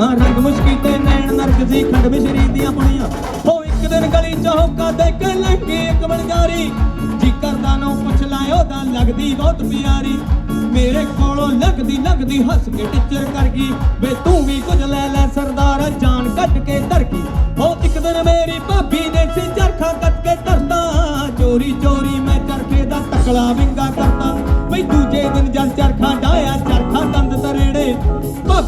ਰੰਗ ਮੁਸ਼ਕੀ ਤੇ ਨੈਣ ਨਰਕ ਦੀ ਖੰਡ ਮਿਸ਼ਰੀ ਦੀਆਂ ਪੁਣੀਆਂ। ਹੋ ਇੱਕ ਦਿਨ ਗਲੀ ਚ ਦੇ ਕੇ ਲੰਘੀ ਇੱਕ ਬਲਜਾਰੀ ਜੀ ਕਰਦਾ ਨੂੰ ਪੁੱਛ ਲਾਇਓ ਉਹਦਾ ਲੱਗਦੀ ਬਹੁਤ ਪਿਆਰੀ। ਮੇਰੇ ਕੋਲੋਂ ਲੱਗਦੀ ਲੱਗਦੀ ਹੱਸ ਕੇ ਟਿੱਚਰ ਕਰ ਗਈ। ਵੇ ਤੂੰ ਵੀ ਕੁਝ ਲੈ ਲੈ, ਸਰਦਾਰ, ਜਾਨ ਕੱਟ ਕੇ ਧਰ ਗਈ। ਹੋ ਇੱਕ ਦਿਨ ਮੇਰੀ ਭਾਬੀ ਨੇ ਸੀ ਚਰਖਾ ਕੱਟ ਕੇ ਧਰਦਾ ਚੋਰੀ ਚੋਰੀ ਮੈਂ ਚਰਖੇ ਦਾ ਤਕਲਾ ਵਿੰਗਾ ਕਰਤਾ। ਬਈ ਦੂਜੇ ਦਿਨ ਜਦ ਚਰਖਾ ਡਾਇਆ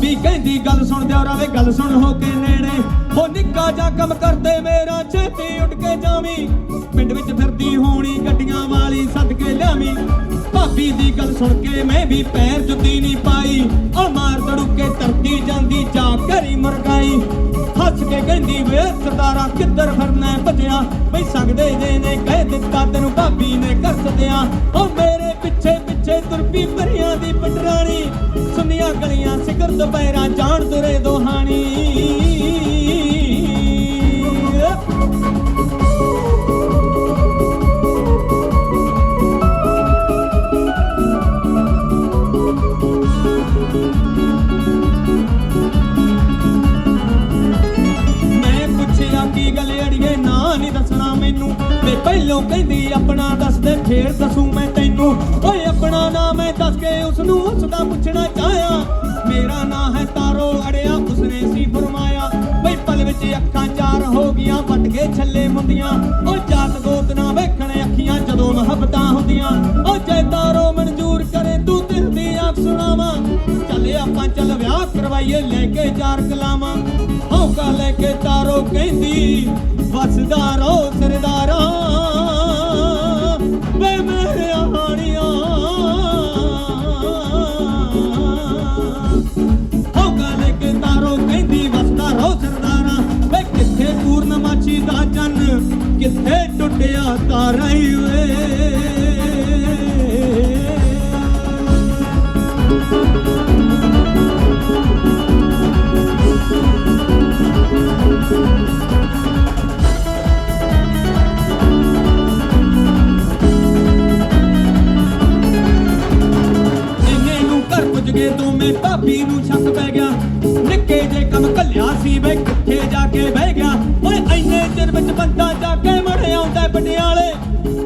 ਭਾਬੀ ਕਹਿੰਦੀ ਗੱਲ ਸੁਣ ਦਿਉਰਾ ਵੇ ਗੱਲ ਸੁਣ ਹੋ ਕੇ ਨੇੜੇ। ਹੋ ਨਿੱਕਾ ਜਾ ਕੰਮ ਕਰਦੇ ਮੇਰਾ, ਛੇਤੀ ਉੱਠ ਕੇ ਜਾਵੀਂ। ਪਿੰਡ ਵਿੱਚ ਫਿਰਦੀ ਹੋਣੀ, ਗੱਡੀਆਂ ਵਾਲੀ ਸੱਦ ਕੇ ਲਿਆਵੀਂ। ਭਾਬੀ ਦੀ ਗੱਲ ਸੁਣ ਕੇ ਮੈਂ ਵੀ ਪੈਰ ਜੁੱਤੀ ਨਹੀਂ ਪਾਈ। ਆ ਮਾਰ ਤੜੁਕੇ ਧਰਤੀ ਜਾਂਦੀ, ਜਾ ਘਰੀ ਮਰਗਾਈ ਹੱਸ ਕੇ ਕਹਿੰਦੀ, ਵੇ ਸਰਦਾਰਾ, ਕਿੱਧਰ ਫਿਰਨਾ ਭੱਜਿਆ? ਬਈ ਸਕਦੇ ਜੇ ਨੇ, ਕਹਿ ਦਿੱਤਾ ਤੈਨੂੰ ਭਾਬੀ ਨੇ ਕਰ ਸਦਿਆ ਓ ਮੇਰੇ ਪਿੱਛੇ ਪਿੱਛੇ ਤੁਰਪੀ ਪਰੀਆਂ ਦੀ ਪਟਰਾਣੀ ਗਲੀਆਂ ਸਿਖਰ ਦੁਪਹਿਰਾਂ ਜਾਣ ਤੁਰੇ ਦੋਹਾਣੀ। ਪੁੱਛਿਆ ਕੀ ਗੱਲ ਅੜੀਏ, ਨਾ ਨਹੀਂ ਦੱਸਣਾ ਮੈਨੂੰ। ਤੇ ਪਹਿਲੋਂ ਕਹਿੰਦੀ, ਆਪਣਾ ਦੱਸ ਦੇ, ਫੇਰ ਦੱਸੂ ਮੈਂ ਤੈਨੂੰ। ਓਏ, ਆਪਣਾ ਨਾਂ ਮੈਂ ਦੱਸ ਕੇ ਉਸ ਨੂੰ ਉਸ ਦਾ ਪੁੱਛਣਾ ਛੱਲੇ ਮੁੰਦੀਆਂ ਓ ਜਾਤ ਨਾ ਵੇਖਣ ਅੱਖੀਆਂ ਜਦੋਂ ਮੁਹੱਬਤਾਂ ਹੁੰਦੀਆਂ। ਓ ਜੇ ਤਾਰੋ ਮਨਜ਼ੂਰ ਕਰੇ ਤੂੰ ਦਿਲ ਦੀ ਆਖ ਸੁਣਾਵਾਂ। ਚੱਲ ਆਪਾਂ ਚੱਲ ਵਿਆਹ ਕਰਵਾਈਏ, ਲੈ ਕੇ ਚਾਰ ਕਲਾਵਾਂ। ਹੌਕਾ ਲੈ ਕੇ ਤਾਰੋ ਕਹਿੰਦੀ, ਵਸਦਾ ਰੋ ਸਰਦਾਰਾ। ਵੇ ਮੇਰੇ ਹਾਣੀਆਂ ਟੁੱਟਿਆ ਤਾਰਾ ਗਏ ਦੋਵੇਂ ਭਾਬੀ ਨੂੰ ਸ਼ੱਕ ਪੈ ਗਿਆ, ਨਿੱਕੇ ਜੇ ਕੰਮ ਕੱਲਿਆ ਸੀ ਵੇ, ਕਿੱਥੇ ਜਾ ਕੇ ਬਹਿ ਗਿਆ? ਓਏ, ਇੰਨੇ ਚਿਰ ਵਿੱਚ ਬੰਦਾ ਜਾ ਕੇ ਮੜ ਆਉਂਦਾ ਪਟਿਆਲੇ।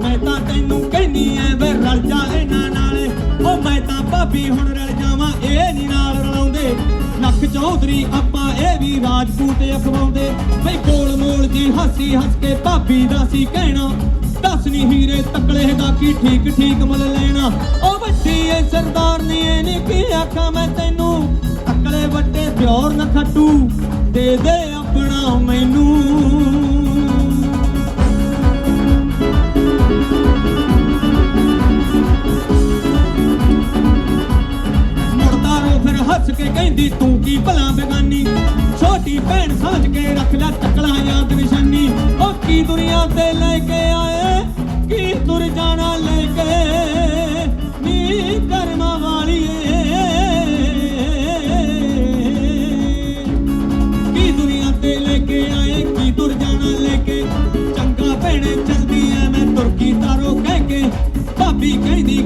ਮੈਂ ਤਾਂ ਤੈਨੂੰ ਕਹਿਨੀ ਐ, ਵੇ, ਰਲ ਜਾ ਇਹਨਾਂ ਨਾਲੇ ਓ, ਮੈਂ ਤਾਂ ਭਾਬੀ ਹੁਣ ਰਲ ਜਾਵਾਂ, ਇਹ ਨਹੀਂ ਨਾਲ ਰਲਾਉਂਦੇ। ਨੱਕ ਚੌਧਰੀ, ਆਪਾਂ ਇਹ ਵੀ ਰਾਜਪੂਤ ਅਖਵਾਉਂਦੇ। ਬਈ ਕੋਲ ਮੋਲ ਜੀ ਹਾਸੀ ਹੱਸ ਕੇ ਭਾਬੀ ਦਾ ਸੀ ਕਹਿਣਾ। ਦੱਸ ਹੀਰੇ ਤਕਲੇ ਦਾ ਕੀ ਠੀਕ ਠੀਕ ਮੁੱਲ ਲੈਣਾ। ਉਹ ਵੱਡੀ ਏ ਸਰਦਾਰ ਨੀ ਇਹ ਕੀ ਆਖਾਂ ਮੈਂ ਤੈਨੂੰ ਤਕਲੇ ਵੱਡੇ ਪਿਓਰ ਨਾ ਖੱਟੂ, ਦੇ ਦੇ ਆਪਣਾ ਮੈਨੂੰ। ਫਿਰ ਹੱਸ ਕੇ ਕਹਿੰਦੀ, ਤੂੰ ਕੀ ਭਲਾ ਬੇਗਾਨੀ? ਛੋਟੀ ਭੈਣ ਸਾਂਝ ਕੇ ਰੱਖ ਲੈ ਤਕਲਾ ਯਾਦ ਨਿਸ਼ਾਨੀ। ਉਹ ਕੀ ਦੁਨੀਆ ਤੇ ਲੈ ਕੇ ਤੁਰ ਜਾਣਾ ਲੈ ਕੇ, ਨੀ ਕਰਮਾਂ ਵਾਲੀਏ। ਕੀ ਦੁਨੀਆ ਤੇ ਲੈ ਕੇ ਆਏ, ਕੀ ਤੁਰ ਜਾਣਾ ਲੈ ਕੇ? ਚੰਗਾ ਭੈਣੇ ਚਲਦੀ ਐ, ਮੈਂ ਤੁਰਕੀ ਤਾਰੋ ਕਹਿ ਕੇ, ਭਾਬੀ ਕਹਿੰਦੀ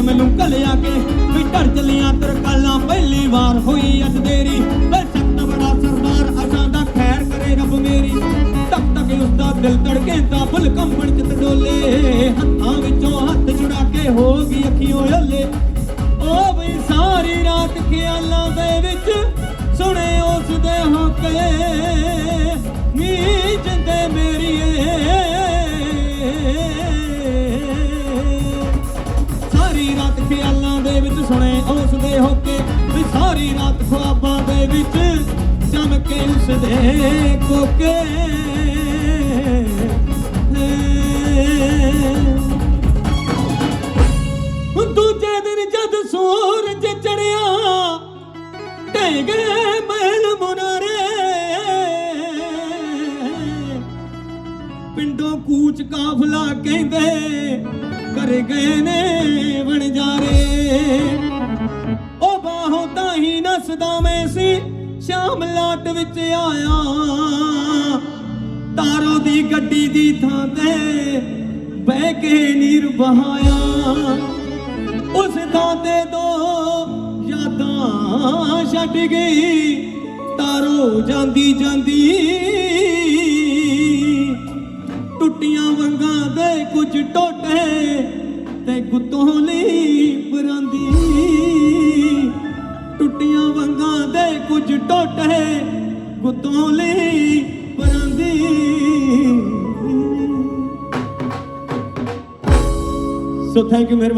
ਫੇਰ ਮੈਨੂੰ ਘਲਿਆ ਕੇ ਵੀ ਢੜ ਚਲੀਆਂ ਤਰਕਾਲਾਂ ਪਹਿਲੀ ਵਾਰ ਹੋਈ ਅੱਜ ਦੇਰੀ ਵੇ ਸੱਤ ਬੜਾ ਸਰਦਾਰ ਅਸਾਂ ਦਾ ਖੈਰ ਕਰੇ ਰੱਬ ਮੇਰੀ। ਤੱਕ ਤੱਕ ਉਸਦਾ ਦਿਲ ਧੜਕੇ ਤਾਂ ਫੁੱਲ ਕੰਬਣ ਚ ਡੋਲੇ। ਹੱਥਾਂ ਵਿੱਚੋਂ ਹੱਥ ਛੁਡਾ ਕੇ ਹੋ ਗਈ ਅੱਖੀਆਂ ਓਲੇ ਉਹ ਵੀ ਸਾਰੀ ਰਾਤ ਖਿਆਲਾਂ ਦੇ ਵਿੱਚ ਸੁਣੇ ਉਸ ਦੇ ਦੇ ਉਸ ਦੇ ਹੋਕੇ ਵੀ ਸਾਰੀ ਰਾਤ ਖੁਆਬਾਂ ਦੇ ਵਿੱਚ ਜਮ ਕੇ ਉਸ ਦੇ ਕੋਕੇ ਦੂਜੇ ਦਿਨ ਜਦ ਸੂਰਜ ਚੜਿਆ, ਢਹਿ ਗਏ ਮਹਿਲ ਮੁਨਾਰੇ। ਪਿੰਡੋਂ ਕੂਚ ਕਾਫਲਾ ਕਹਿੰਦੇ ਕਰ ਗਏ ਨੇ ਵਣਜਾਰੇ। ਉਹ ਬਾਹੋਂ ਹੀ ਮੈਂ ਸੀ, ਸ਼ਾਮ ਲਾਟ ਵਿੱਚ ਆਇਆ। ਤਾਰੋ ਦੀ ਗੱਡੀ ਦੀ ਥਾਂ ਤੇ ਬਹਿ ਕੇ ਨੀਰ ਬਹਾਇਆ ਉਸ ਥਾਂ ਤੇ ਦੋ ਯਾਦਾਂ ਛੱਡ ਗਈ। ਤਾਰੋ ਜਾਂਦੀ ਜਾਂਦੀ ਟੁੱਟੀਆਂ ਵੰਗਾਂ ਦੇ ਕੁਝ ਟੋਟੇ ਤੇ ਗੁੱਤੋਂ ਲਈ ਬਰਾਂਦੀ ਟੁੱਟੀਆਂ ਵੰਗਾਂ ਦੇ ਕੁਝ ਟੋਟੇ ਗੁੱਤੋਂ ਲਈ ਪਰਾਂਦੀ। So thank you